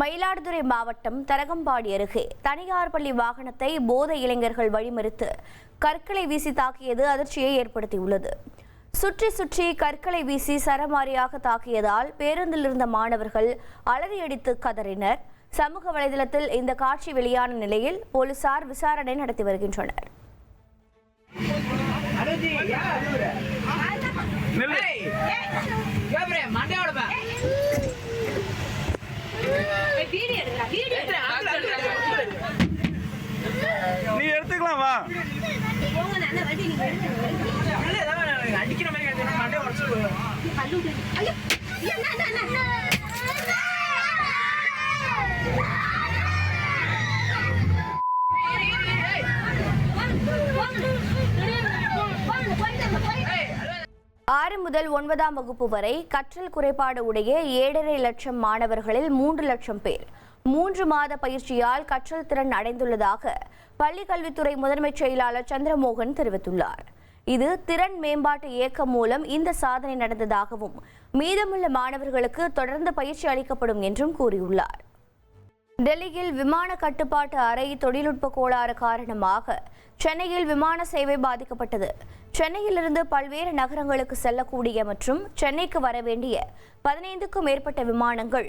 மயிலாடுதுறை மாவட்டம் தரகம்பாடி அருகே தனியார் பள்ளி வாகனத்தை போதை இளைஞர்கள் வழிமறித்து கற்களை வீசி தாக்கியது அதிர்ச்சியை ஏற்படுத்தியுள்ளது. சுற்றி சுற்றி கற்களை வீசி சரமாரியாக தாக்கியதால் பேருந்தில் இருந்த மாணவர்கள் அலறியடித்து கதறினர். சமூக வலைதளத்தில் இந்த காட்சி வெளியான நிலையில் போலீசார் விசாரணை நடத்தி வருகின்றனர். அடிக்கிற மாதிரி மண்டே உடச்சு ஆறு முதல் ஒன்பதாம் வகுப்பு வரை கற்றல் குறைபாடு உடைய ஏழரை லட்சம் மாணவர்களில் மூன்று லட்சம் பேர். மூன்று மாத பயிற்சியால் கற்றல் திறன் அடைந்துள்ளதாக பள்ளிக்கல்வித்துறை முதன்மைச் செயலாளர் சந்திரமோகன் தெரிவித்துள்ளார். இது திறன் மேம்பாட்டு இயக்கம் மூலம் இந்த சாதனை நடந்ததாகவும் மீதமுள்ள மாணவர்களுக்கு தொடர்ந்து பயிற்சி அளிக்கப்படும் என்றும் கூறியுள்ளார். டெல்லியில் விமான கட்டுப்பாட்டு அறை தொழில்நுட்ப கோளாறு காரணமாக சென்னையில் விமான சேவை பாதிக்கப்பட்டது. சென்னையிலிருந்து பல்வேறு நகரங்களுக்கு செல்லக்கூடிய மற்றும் சென்னைக்கு வர வேண்டிய பதினைந்துக்கும் மேற்பட்ட விமானங்கள்